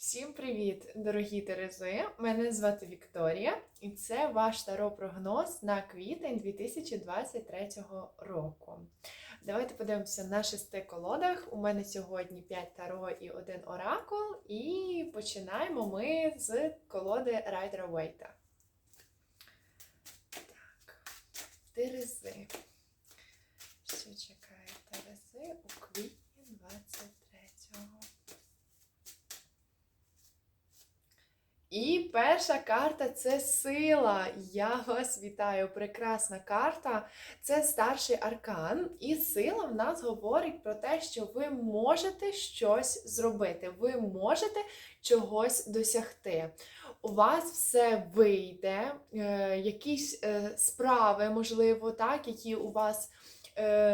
Всім привіт, дорогі Терези! Мене звати Вікторія, і це ваш таро-прогноз на квітень 2023 року. Давайте подивимося на шести колодах. У мене сьогодні 5 таро і один оракул. І починаємо ми з колоди Райдера Вейта. Так, Терези. Що чекає Терези у квітні 23-го? І перша карта це сила. Я вас вітаю. Прекрасна карта. Це старший аркан. І сила в нас говорить про те, що ви можете щось зробити. Ви можете чогось досягти. У вас все вийде, е, якісь е, справи, можливо, так, які у вас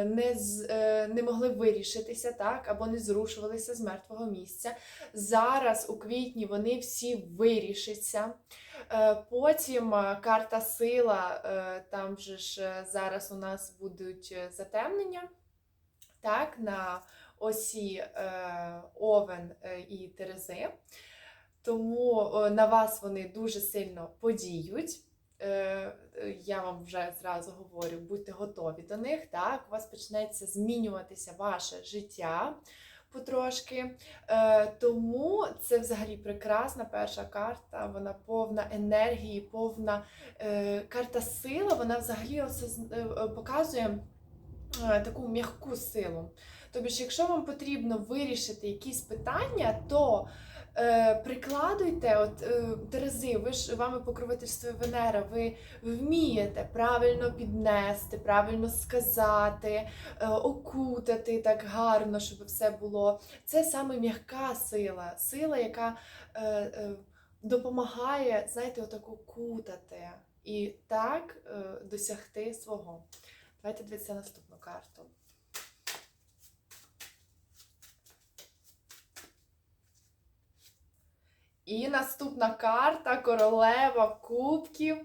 не, з, е, не могли вирішитися, так, або не зрушувалися з мертвого місця. Зараз у квітні вони всі вирішаться. Е, Потім е, карта сила, е, там же ж е, зараз у нас будуть е, затемнення. Так, на осі е, Овен е, і Терези. Тому е, на вас вони дуже сильно подіють. Е, е, Я вам вже зразу говорю, будьте готові до них. Так, у вас почнеться змінюватися ваше життя потрошки. Е, Тому це взагалі прекрасна перша карта. Вона повна енергії, повна карта сила. Вона взагалі показує таку м'яку силу. Тобто, якщо вам потрібно вирішити якісь питання, то прикладуйте, от е, Терези, ви ж вами покровительствує Венера, ви вмієте правильно піднести, правильно сказати, е, окутати так гарно, щоб все було. Це саме м'яка сила, сила, яка е, е, допомагає, знаєте, отак окутати і так е, досягти свого. Давайте дивитися наступну карту. І наступна карта королева кубків.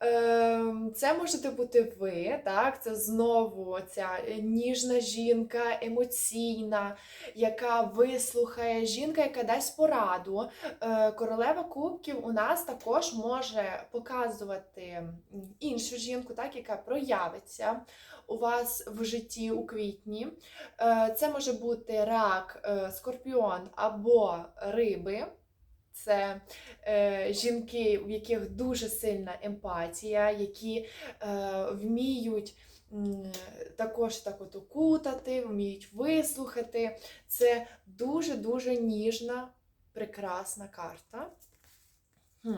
Ем, Це можете бути ви, так? Це знову ця ніжна жінка, емоційна, яка вислухає, жінка, яка дасть пораду. Е, Королева кубків у нас також може показувати іншу жінку, так, яка проявиться у вас в житті у квітні. Е, Це може бути рак, е, скорпіон або риби. Це е, жінки, в яких дуже сильна емпатія, які е, вміють також так от окутати, вміють вислухати. Це дуже-дуже ніжна, прекрасна карта. Хм.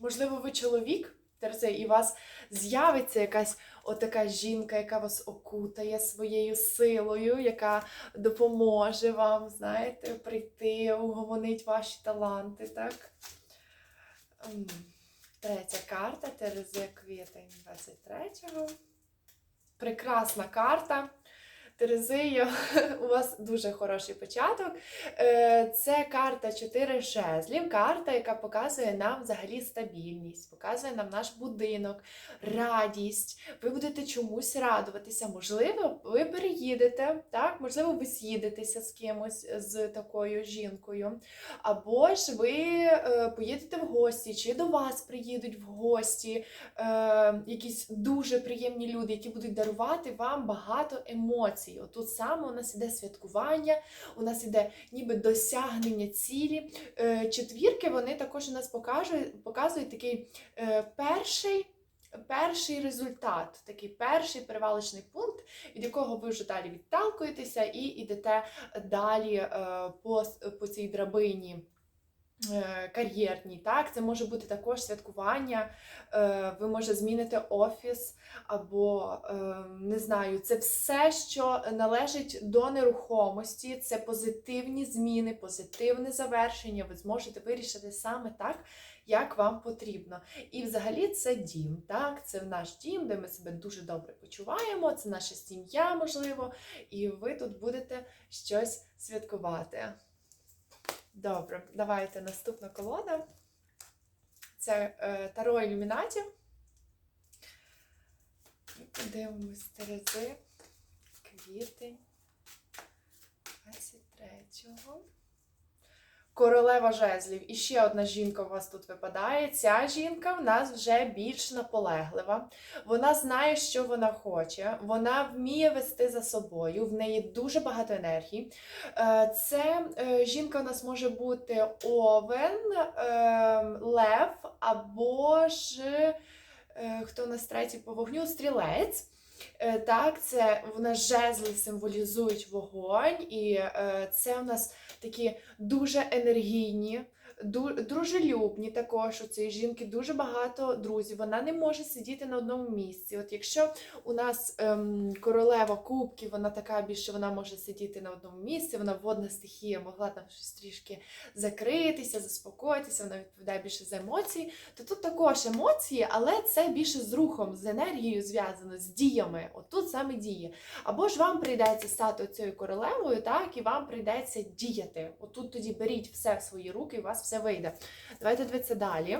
Можливо, ви чоловік, і у вас з'явиться якась отака жінка, яка вас окутає своєю силою, яка допоможе вам, знаєте, прийти, угомонить ваші таланти, так? Третя карта Терези квітень 23-го. Прекрасна карта. Терези, я- у вас дуже хороший початок. Е, Це карта 4 жезлів, карта, яка показує нам взагалі стабільність, показує нам наш будинок, радість. Ви будете чомусь радуватися. Можливо, ви переїдете, так? можливо, ви з'їдетеся з кимось, з такою жінкою. Або ж ви е, поїдете в гості, чи до вас приїдуть в гості е, якісь дуже приємні люди, які будуть дарувати вам багато емоцій. Отут саме у нас іде святкування, у нас іде ніби досягнення цілі. Е, четвірки вони також у нас покажуть, показують такий е, перший. Перший результат, такий перший перевалочний пункт, від якого ви вже далі відталкуєтеся і йдете далі е, по, по цій драбині кар'єрній. Так? Це може бути також святкування, е, ви може зміните офіс, або е, не знаю, це все, що належить до нерухомості, це позитивні зміни, позитивне завершення. Ви зможете вирішити саме так, як вам потрібно. І взагалі це дім. Так, це наш дім, де ми себе дуже добре почуваємо. Це наша сім'я, можливо, і ви тут будете щось святкувати. Добре, давайте наступна колода. Це е, Таро Ілюмінаті. Дивимось Терези, квітень 23-го. Королева жезлів. І ще одна жінка у вас тут випадає. Ця жінка в нас вже більш наполеглива. Вона знає, що вона хоче. Вона вміє вести за собою. В неї дуже багато енергії. Е, Це е, жінка у нас може бути овен, е, лев або ж хто у нас третій по вогню? Стрілець. Е, Так, це в нас жезли символізують вогонь, і е, це у нас такі дуже енергійні, дружелюбні також. У цієї жінки дуже багато друзів. Вона не може сидіти на одному місці. От якщо у нас ем, королева кубків, вона така більше вона може сидіти на одному місці, вона водна стихія, могла там щось трішки закритися, заспокоїтися, вона відповідає більше за емоції. То тут також емоції, але це більше з рухом, з енергією зв'язано, з діями. Отут саме дії. Або ж вам прийдеться стати цією королевою, так, і вам прийдеться діяти. Отут тоді беріть все в свої руки, і у вас все вийде. Давайте дивитися далі.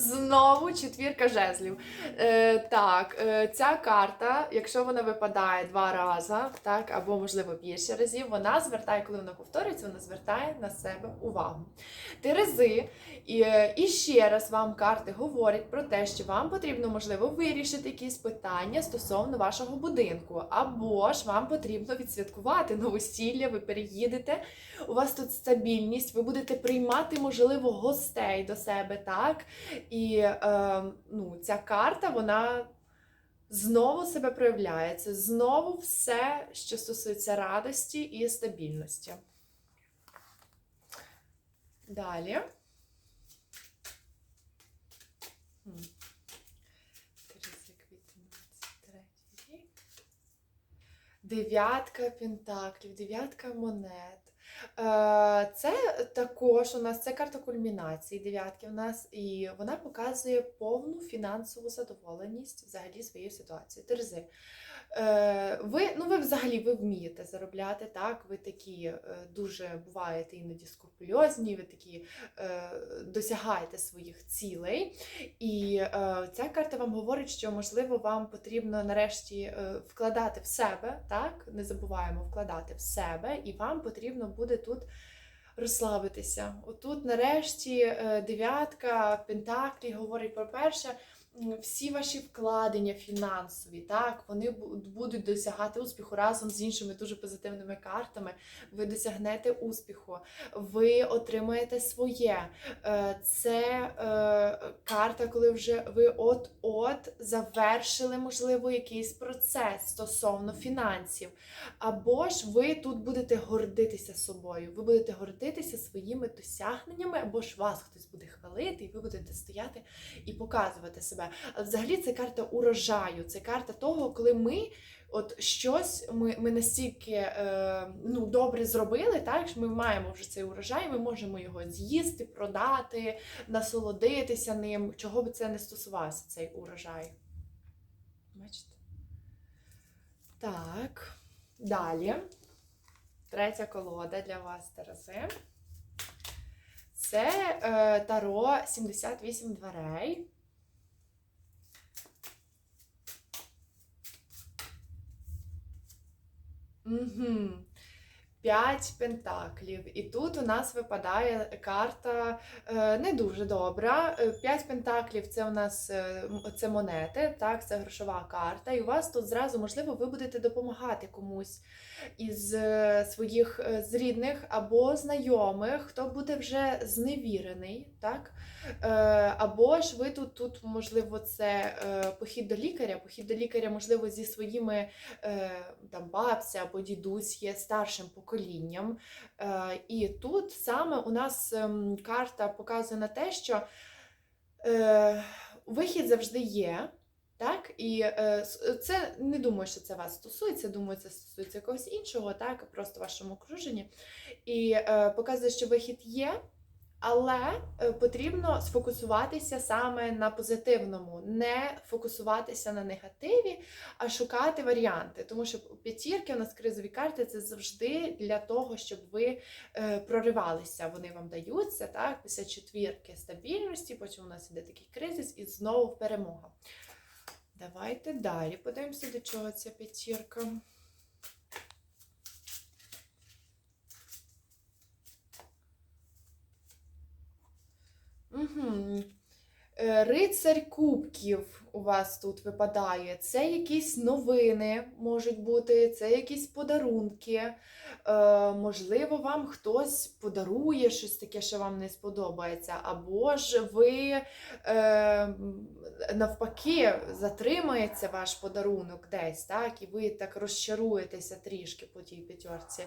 Знову четвірка жезлів. Е, так, е, ця карта, якщо вона випадає два рази, так, або, можливо, більше разів, вона звертає, коли вона повторюється, вона звертає на себе увагу. Терези, і, е, і ще раз вам карти говорять про те, що вам потрібно, можливо, вирішити якісь питання стосовно вашого будинку, або ж вам потрібно відсвяткувати новосілля, ви переїдете, у вас тут стабільність, ви будете приймати, можливо, гостей до себе, так? І е, ну, ця карта, вона знову себе проявляє. Це знову все, що стосується радості і стабільності. Далі. Хм. Тереза, 23. Дев'ятка пентаклів, дев'ятка монет. Е, Це також у нас це карта кульмінації дев'ятки у нас, і вона показує повну фінансову задоволеність взагалі своєю ситуацією. Терези. Е, Ви, ну, ви взагалі ви вмієте заробляти, так? Ви такі е, дуже буваєте іноді скрупульозні, ви такі досягаєте своїх цілей. І ця карта вам говорить, що можливо вам потрібно нарешті вкладати в себе, так? Не забуваємо вкладати в себе, і вам потрібно буде тут розслабитися. Отут, нарешті, е, дев'ятка пентаклі говорить про перше. Всі ваші вкладення фінансові, так, вони будуть досягати успіху разом з іншими дуже позитивними картами. Ви досягнете успіху, ви отримаєте своє. Е, Це е, карта, коли вже ви от-от завершили, можливо, якийсь процес стосовно фінансів. Або ж ви тут будете гордитися собою, ви будете гордитися своїми досягненнями, або ж вас хтось буде хвалити, і ви будете стояти і показувати себе. А взагалі це карта урожаю, це карта того, коли ми. От щось ми, ми настільки е, ну, добре зробили, так що ми маємо вже цей урожай, ми можемо його з'їсти, продати, насолодитися ним, чого би це не стосувався, цей урожай. Бачите? Так. Далі. Третя колода для вас, Терези. Це е, Таро 78 дверей. Угу. П'ять пентаклів. І тут у нас випадає карта е, не дуже добра. Е, П'ять пентаклів це у нас е, це монети, так, це грошова карта. І у вас тут зразу, можливо, ви будете допомагати комусь із е, своїх е, з рідних або знайомих, хто буде вже зневірений, так? Е, Або ж ви тут, тут можливо, це похід до лікаря, похід до лікаря, можливо, зі своїми там бабця або дідусь є старшим поколінням. І тут саме у нас ем, карта показує на те, що вихід завжди є. Так, і е, це не думаю, що це вас стосується. Думаю, це стосується когось іншого, так, просто в вашому окруженні. І е, показує, що вихід є, але е, потрібно сфокусуватися саме на позитивному, не фокусуватися на негативі, а шукати варіанти. Тому що п'ятірки у нас кризові карти це завжди для того, щоб ви е, проривалися. Вони вам даються, так, після четвірки стабільності, потім у нас іде такий кризис і знову перемога. Давайте далі подивимося, до чого ця п'ятірка. Угу, Рицарь кубків у вас тут випадає. Це якісь новини можуть бути, це якісь подарунки. Е, можливо, вам хтось подарує щось таке, що вам не сподобається, або ж ви е, навпаки затримається ваш подарунок десь, так, і ви так розчаруєтеся трішки по тій п'ятерці.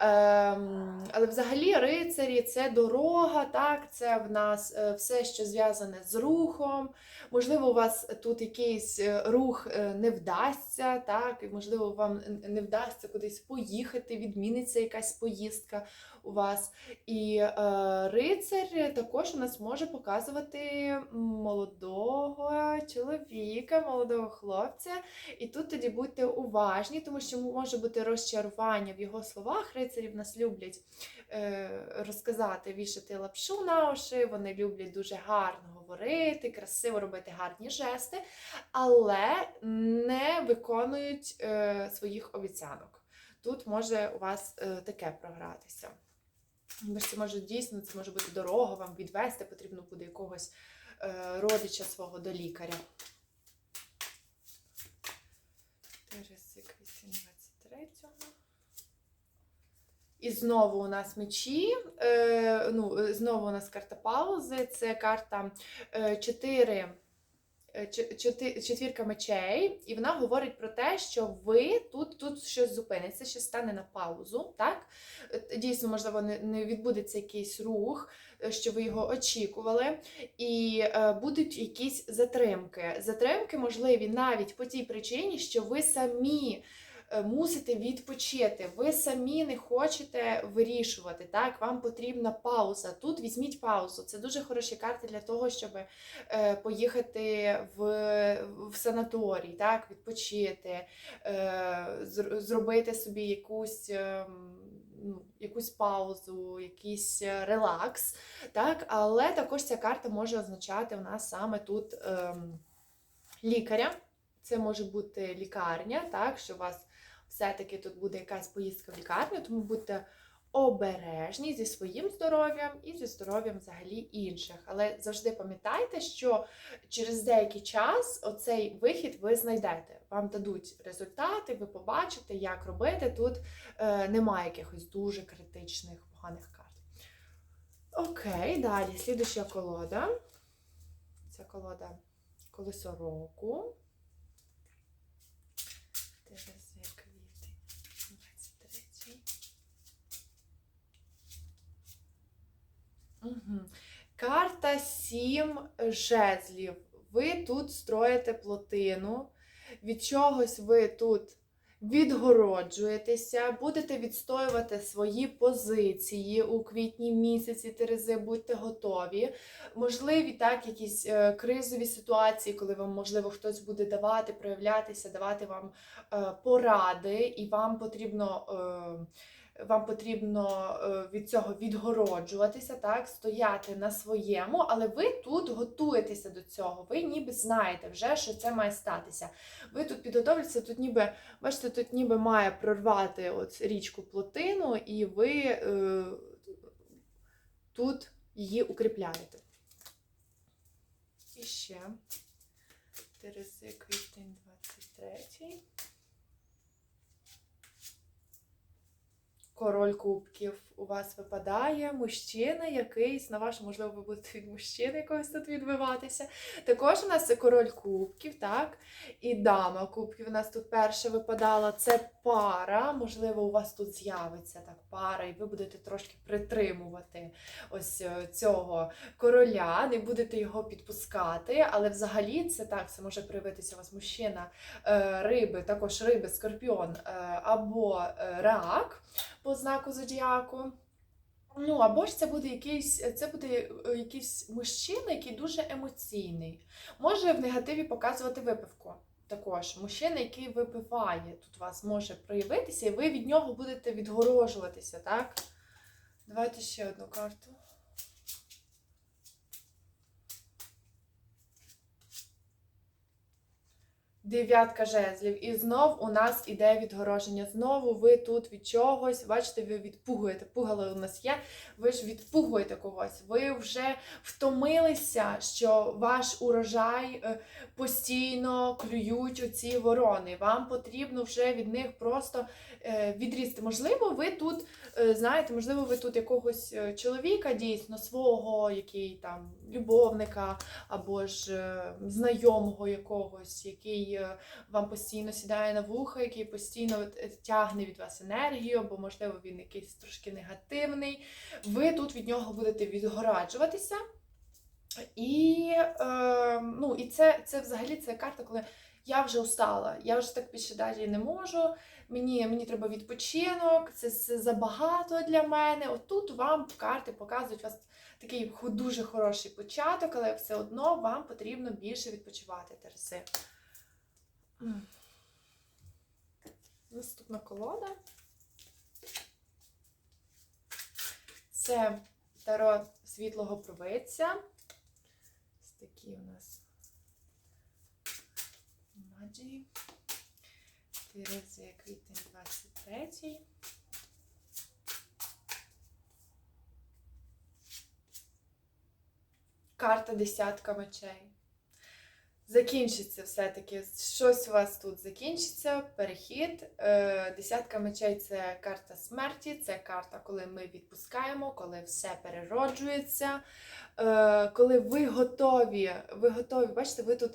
Ем, але взагалі рицарі це дорога, так, це в нас е, все, що зв'язане з рухом. Можливо, у вас тут якийсь е, рух е, не вдасться, так, можливо, вам не вдасться кудись поїхати, відміниться якась поїздка у вас. І е, рицар також у нас може показувати молодого чоловіка, молодого хлопця. І тут тоді будьте уважні, тому що може бути розчарування в його словах. Рицарі в нас люблять е, розказати, вішати лапшу на уші, вони люблять дуже гарно говорити, красиво робити гарні жести, але не виконують е, своїх обіцянок. Тут може у вас е, таке програтися. Це може дійсно, це може бути дорога, вам відвести, потрібно буде якогось е, родича свого до лікаря. І знову у нас мечі. Е, ну, е, знову у нас карта паузи. Це карта 4. Четвірка мечей, і вона говорить про те, що ви тут тут щось зупиниться, щось стане на паузу. Так? Е, Дійсно, можливо, не, не відбудеться якийсь рух, е, що ви його очікували, і е, будуть якісь затримки. Затримки можливі навіть по тій причині, що ви самі е, мусите відпочити, ви самі не хочете вирішувати. Так, вам потрібна пауза. Тут візьміть паузу. Це дуже хороші карти для того, щоб е, поїхати в, в санаторій, так, відпочити, е, зробити собі якусь. Ну, якусь паузу, якийсь е, релакс, так? але також ця карта може означати в нас саме тут ем, лікаря. Це може бути лікарня, так, що у вас все-таки тут буде якась поїздка в лікарню, тому будьте обережні зі своїм здоров'ям і зі здоров'ям взагалі інших. Але завжди пам'ятайте, що через деякий час оцей вихід ви знайдете. Вам дадуть результати, ви побачите, як робити. Тут е, немає якихось дуже критичних поганих карт. Окей, далі. Слідуща колода. Ця колода колесо року. Угу. Карта 7 жезлів. Ви тут строїте плотину, від чогось ви тут відгороджуєтеся, будете відстоювати свої позиції у квітні місяці Терези, будьте готові. Можливі так, якісь е, кризові ситуації, коли вам, можливо, хтось буде давати, проявлятися, давати вам е, поради, і вам потрібно. Е, вам потрібно е, від цього відгороджуватися, так, стояти на своєму, але ви тут готуєтеся до цього. Ви ніби знаєте вже, що це має статися. Ви тут підготовлюєтеся, тут ніби, бачите, тут ніби має прорвати от річку плотину, і ви е, тут її укріпляєте. І ще Терези квітень 23. Король кубків у вас випадає, мужчина якийсь, на ваш, можливо, ви будете від мужчини якогось тут відбиватися. Також у нас це король кубків, так? І дама кубків у нас тут перша випадала. Це пара. Можливо, у вас тут з'явиться так пара, і ви будете трошки притримувати ось е, цього короля, не будете його підпускати. Але взагалі це так, це може проявитися у вас мужчина, е, риби, також риби, скорпіон е, або рак по знаку зодіаку. Ну, або ж це буде якийсь, це буде е, якийсь мужчина, який дуже емоційний. Може в негативі показувати випивку. Також мужчина, який випиває, тут вас може проявитися, і ви від нього будете відгорожуватися, так? Давайте ще одну карту. Дев'ятка жезлів. І знов у нас іде відгороження. Знову ви тут від чогось, бачите, ви відпугуєте. Пугало у нас є. Ви ж відпугуєте когось. Ви вже втомилися, що ваш урожай е, постійно клюють оці ворони. Вам потрібно вже від них просто е, відрізти. Можливо, ви тут, е, знаєте, можливо, ви тут якогось чоловіка дійсно свого, який там любовника або ж знайомого якогось, який е, вам постійно сідає на вуха, який постійно е, тягне від вас енергію, або можливо він якийсь трошки негативний. Ви тут від нього будете відгораджуватися. І, е, ну, і це, це взагалі це карта, коли я вже устала, я вже так більше далі не можу. Мені, мені треба відпочинок, це, це забагато для мене. Отут вам карти показують вас такий дуже хороший початок, але все одно вам потрібно більше відпочивати, Терези. Наступна колода. Це таро світлого провидця. Ось такі у нас маджі. Терези квітень 23. Карта десятка мечей. Закінчиться все-таки. Щось у вас тут закінчиться. Перехід. Е, Десятка мечей це карта смерті, це карта, коли ми відпускаємо, коли все перероджується. Е, Коли ви готові, ви готові, бачите, ви тут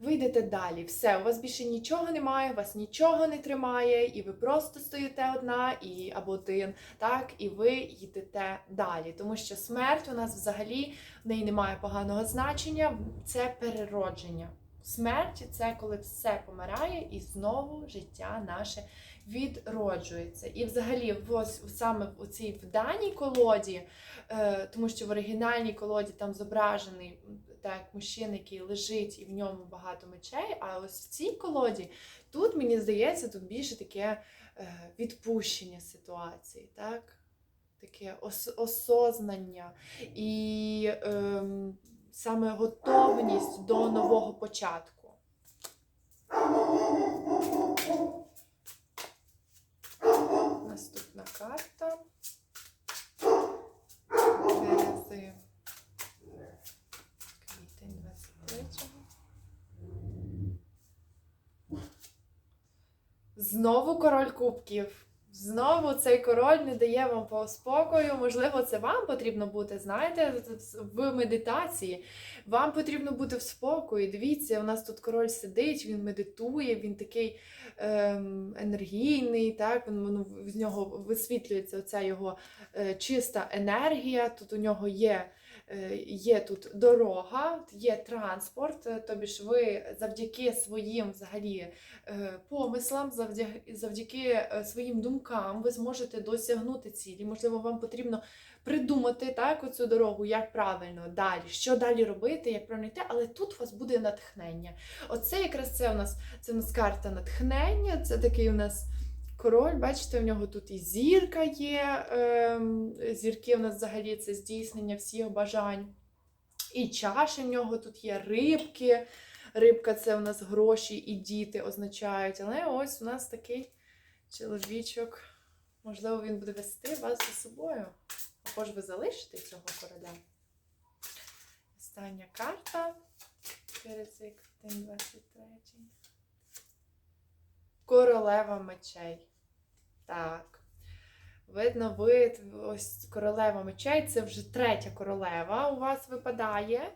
вийдете далі. Все, у вас більше нічого немає, вас нічого не тримає, і ви просто стоїте одна і або один, так, і ви йдете далі. Тому що смерть у нас взагалі в неї немає поганого значення, це переродження. Смерть це коли все помирає і знову життя наше відроджується. І взагалі, ось саме в цій в даній колоді, е, тому що в оригінальній колоді там зображений так, як мужчина, який лежить, і в ньому багато мечей. А ось в цій колоді тут мені здається, тут більше таке е, відпущення ситуації, так? Таке ос- осознання і ем, саме готовність до нового початку. Наступна карта. Терези. Квітень 23-го. Знову король кубків. Знову цей король не дає вам по спокою. Можливо, це вам потрібно бути, знаєте, в медитації. Вам потрібно бути в спокої. Дивіться, у нас тут король сидить, він медитує, він такий ем, енергійний, так, він, ну, з нього висвітлюється оця його е, чиста енергія. Тут у нього є, є тут дорога, є транспорт, е, тобі ж ви завдяки своїм взагалі е, помислам, завдяки, завдяки е, своїм думкам ви зможете досягнути цілі. Можливо, вам потрібно придумати так оцю дорогу, як правильно далі, що далі робити, як правильно йти, але тут у вас буде натхнення. Оце якраз це у нас це у нас карта натхнення, це такий у нас. Король, бачите, у нього тут і зірка є. Ем, зірки у нас взагалі це здійснення всіх бажань. І чаші в нього тут є рибки. Рибка це у нас гроші і діти означають. Але ось у нас такий чоловічок. Можливо, він буде вести вас за собою. Або ж ви залишите цього короля. Остання карта. Перед цей 23. Королева мечей. Так. Видно, ви ось королева мечей, це вже третя королева у вас випадає.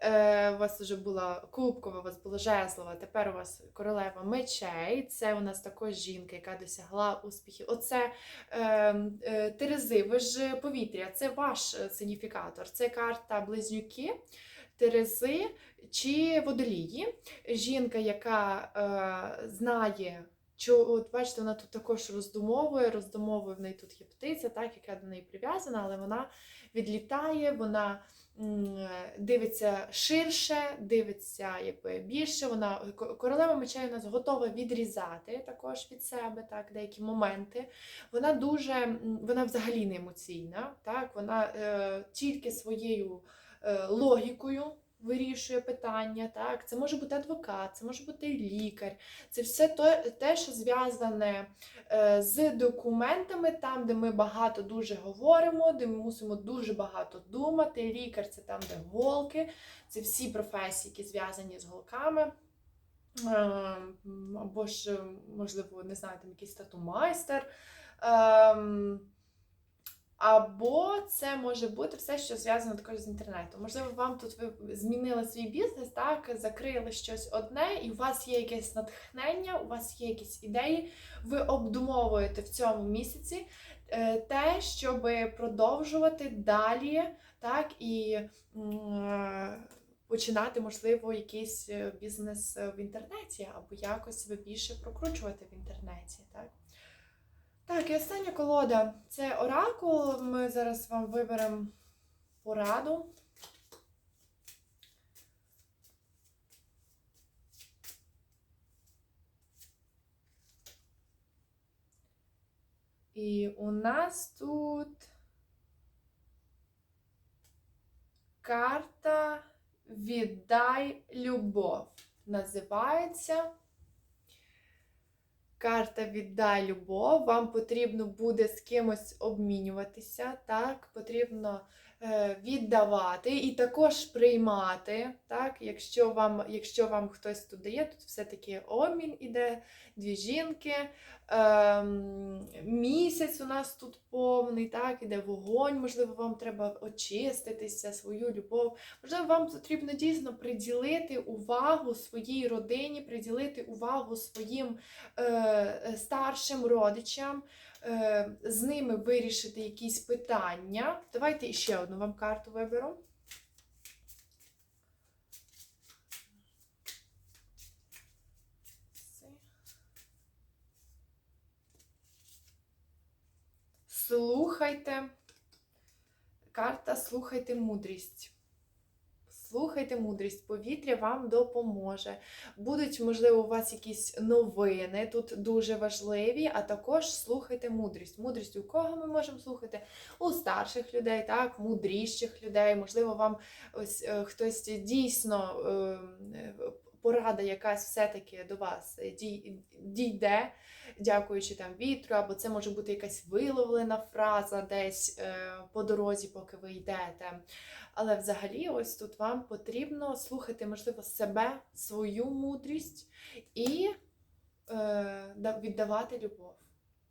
Е, у вас вже була кубкова, у вас була жезлова, тепер у вас королева мечей. Це у нас також жінка, яка досягла успіхів. Оце е, е, Терези, ви ж повітря, це ваш е, сигніфікатор, це карта близнюки. Терези чи водолії. Жінка, яка е, знає, що, от бачите, вона тут також роздумовує, роздумовує, в неї тут є птиця, так, яка до неї прив'язана, але вона відлітає, вона дивиться ширше, дивиться якби, більше. Вона королева мечей у нас готова відрізати також від себе так, деякі моменти. Вона дуже, вона взагалі не емоційна, так, вона е, тільки своєю е, логікою вирішує питання, так? Це може бути адвокат, це може бути лікар. Це все те, що зв'язане е, з документами, там, де ми багато дуже говоримо, де ми мусимо дуже багато думати. Лікар це там, де голки, це всі професії, які зв'язані з голками. Ем, Або ж, можливо, не знаю, там якийсь тату-майстер. Ем, Або це може бути все, що зв'язано також з інтернетом. Можливо, вам тут ви змінили свій бізнес, так, закрили щось одне, і у вас є якесь натхнення, у вас є якісь ідеї. Ви обдумовуєте в цьому місяці е, те, щоб продовжувати далі, так, і е, починати, можливо, якийсь е, бізнес в інтернеті, або якось себе більше прокручувати в інтернеті. Так? Так, і остання колода це оракул. Ми зараз вам виберемо пораду. І у нас тут карта Віддай любов. Називається. Карта віддай любов. Вам потрібно буде з кимось обмінюватися, так? Потрібно віддавати і також приймати. Так? Якщо вам, якщо вам хтось тут дає, тут все-таки обмін іде, дві жінки. Ем, місяць у нас тут повний, так, іде вогонь, можливо, вам треба очиститися, свою любов. Можливо, вам потрібно дійсно приділити увагу своїй родині, приділити увагу своїм е, старшим родичам, е, з ними вирішити якісь питання. Давайте ще одну вам карту виберу. Слухайте. Карта слухайте мудрість. Слухайте мудрість, повітря вам допоможе. Будуть, можливо, у вас якісь новини тут дуже важливі, а також слухайте мудрість. Мудрість у кого ми можемо слухати? У старших людей, так, мудріших людей. Можливо, вам ось е, хтось дійсно е, порада якась все-таки до вас дійде, дякуючи там вітру, або це може бути якась виловлена фраза десь е, по дорозі, поки ви йдете. Але взагалі, ось тут вам потрібно слухати, можливо, себе, свою мудрість і е, віддавати любов.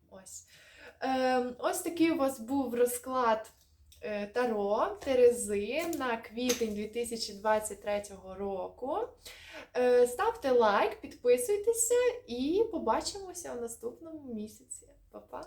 Ось. Е, ось такий у вас був розклад е, Таро Терези на квітень 2023 року. Е, Ставте лайк, підписуйтеся і побачимося у наступному місяці. Па-па!